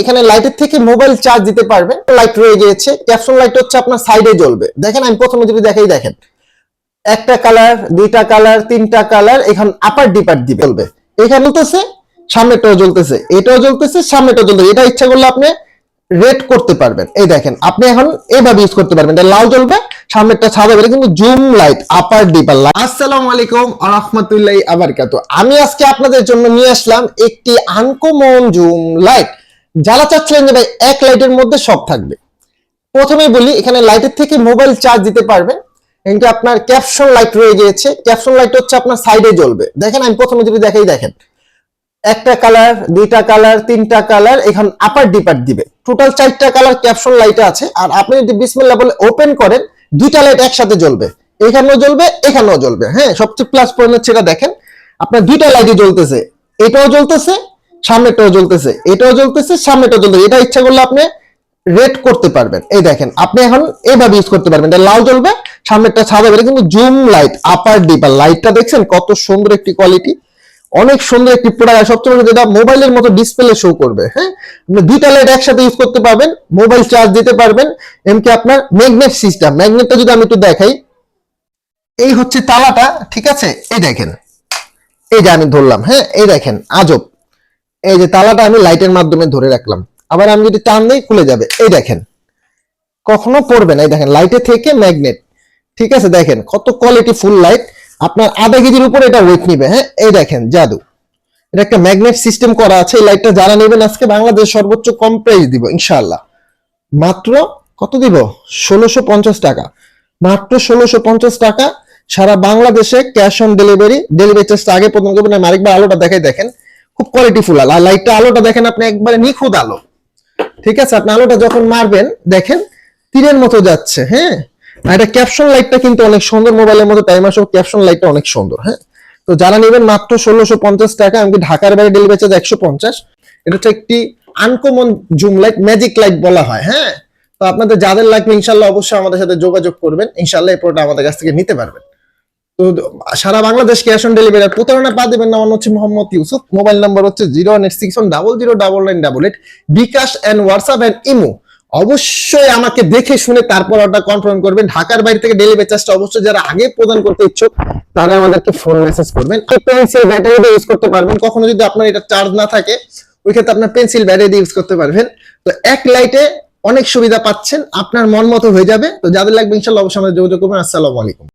এখানে লাইটের থেকে মোবাইল চার্জ দিতে পারবেন। লাইট রয়ে গিয়েছে। ক্যাপসন লাইট হচ্ছে আপনার সাইডে জ্বলবে। দেখেন, আমি প্রথমে যদি দেখাই, দেখেন। একটা কালার দুইটা কালার তিনটা কালার এখন আপার ডিপার দিবে। জ্বলবে। এখানে জ্বলতেছে সামনেটাও জ্বলতেছে। এটাও জ্বলতেছে সামনেটাও জ্বলতেছে। এটা ইচ্ছা করলে আপনি রেড করতে পারবেন। এই দেখেন, আপনি এখন এভাবে ইউজ করতে পারবেন। এটা লাল জ্বলবে, সামনেরটা সাদা বেরো কিন্তু zoom light upper dipper light আসসালামু আলাইকুম আরহামতুল্লাহ আবারকাত আমি আজকে আপনাদের জন্য নিয়ে আসলাম একটি আনকমন জুম লাইট যারা চাচ্ছিলেন যে ভাই, এক লাইটের মধ্যে সব থাকবে। প্রথমেই বলি, এখানে লাইটের থেকে মোবাইল চার্জ দিতে পারবেন কিন্তু আপনার ক্যাপশন লাইট রয়ে গিয়েছে। ক্যাপশন লাইট হচ্ছে আপনার সাইডে জ্বলবে। দেখেন, আমি প্রথমে যদি দেখাই, দেখেন। একটা কালার, দুইটা কালার, তিনটা কালার, এখন আপার ডিপার দিবে। টোটাল চারটা কালার ক্যাপশন লাইট আছে। আর আপনি যদি বিসমিল্লাহ বলে ওপেন করেন, দুইটা লাইট একসাথে জ্বলবে। এখানেও জ্বলবে এখানেও জ্বলবে। হ্যাঁ সবচেয়ে প্লাস পয়েন্ট হচ্ছে এটা দেখেন। আপনার দুইটা লাইটই জ্বলতেছে। এটাও জ্বলতেছে সামনেটাও জ্বলতেছে, এটাও জ্বলতেছে, সামনেটাও জ্বলতেছে। এটা ইচ্ছা করলে আপনি রেড করতে পারবেন। এই দেখেন, আপনি এখন এইভাবে ইউজ করতে পারবেন। এটা লাল জ্বলবে, সামনেরটা সাদা বেরো কিন্তু জুম লাইট আপার ডিপার লাইটটা দেখছেন? কত সুন্দর একটি কোয়ালিটি অনেক সুন্দর একটি প্রোডাক্ট সবচেয়ে যেটা মোবাইলের মতো ডিসপ্লে শো করবে হ্যাঁ? আপনি দুইটা লাইট একসাথে ইউজ করতে পারবেন মোবাইল চার্জ দিতে পারবেন। এমনকি আপনার ম্যাগনেট সিস্টেম ম্যাগনেটটা যদি আমি একটু দেখাই, এই হচ্ছে তালাটা, ঠিক আছে? এই দেখেন, এই যে আমি ধরলাম হ্যাঁ? এই দেখেন, আজব। এই যে তালাটা আমি লাইটের মাধ্যমে ধরে রাখলাম। আবার আমি যদি টান দিই, খুলে যাবে। এই দেখেন, কখনো পড়বে না। এই দেখেন, লাইটে থেকে ম্যাগনেট ঠিক আছে, দেখেন, কত কোয়ালিটি ফুল লাইট আপনার আধা কেজির উপরে এটা ওয়েট নিবে হ্যাঁ? এই দেখেন, জাদু। এটা একটা ম্যাগনেট সিস্টেম করা আছে। এই লাইটটা যারা নেবেন আজকে, বাংলাদেশ সর্বোচ্চ কম প্রাইস দিব, ইনশাআল্লাহ। মাত্র কত দিব? ষোলোশো পঞ্চাশ টাকা। মাত্র ষোলোশো পঞ্চাশ টাকা। সারা বাংলাদেশে ক্যাশ অন ডেলিভারি ডেলিভারি চার্জটা আগে প্রথম করবেন। আরেকবার আলোটা দেখাই, দেখেন। খুব কোয়ালিটি ফুল আলো। আর লাইটটা আলোটা দেখেন আপনি একবারে নিখুঁত আলো। ঠিক আছে? আপনি আলোটা যখন মারবেন, দেখেন, তীরের মতো যাচ্ছে হ্যাঁ? আর এটা ক্যাপশন লাইটটা কিন্তু অনেক সুন্দর মোবাইলের মতো টাইম আসো ক্যাপশন লাইটটা অনেক সুন্দর হ্যাঁ? তো যারা নেবেন মাত্র ষোলোশো পঞ্চাশ টাকা এমনকি ঢাকার বাইরে ডেলিভারি চার্জ একশো পঞ্চাশ? এটা হচ্ছে একটি uncommon zoom light magic light বলা হয় হ্যাঁ? তো আপনাদের যাদের লাগবে, ইনশাল্লাহ অবশ্যই আমাদের সাথে যোগাযোগ করবেন। ইনশাল্লাহ এই প্রোডাক্ট আমাদের কাছ থেকে নিতে পারবেন। তো সারা বাংলাদেশ ক্যাশ অন ডেলিভারি প্রতারণা পা দেবেন আমার হচ্ছে মোহাম্মদ ইউসুফ। মোবাইল নাম্বার হচ্ছে zero one eight six one double zero double nine double eight bKash and WhatsApp and imo অবশ্যই আমাকে দেখে শুনে তারপর অর্ডার কনফার্ম করবেন। ঢাকার বাইরে থেকে ডেলিভারি চার্জটা অবশ্যই যারা আগে প্রদান করতে ইচ্ছুক, তারা আমাদেরকে ফোন মেসেজ করবেন। পেন্সিল ব্যাটারি দিয়ে ইউজ করতে পারবেন। কখনো যদি আপনার এটা চার্জ না থাকে, ওই ক্ষেত্রে আপনার পেন্সিল ব্যাটারি দিয়ে ইউজ করতে পারবেন। তো এক লাইটে অনেক সুবিধা পাচ্ছেন। আপনার মন মতো হয়ে যাবে। তো যাদের লাগবে, ইনশাল্লাহ অবশ্যই আমাদের যোগাযোগ করবেন। আসসালামু আলাইকুম।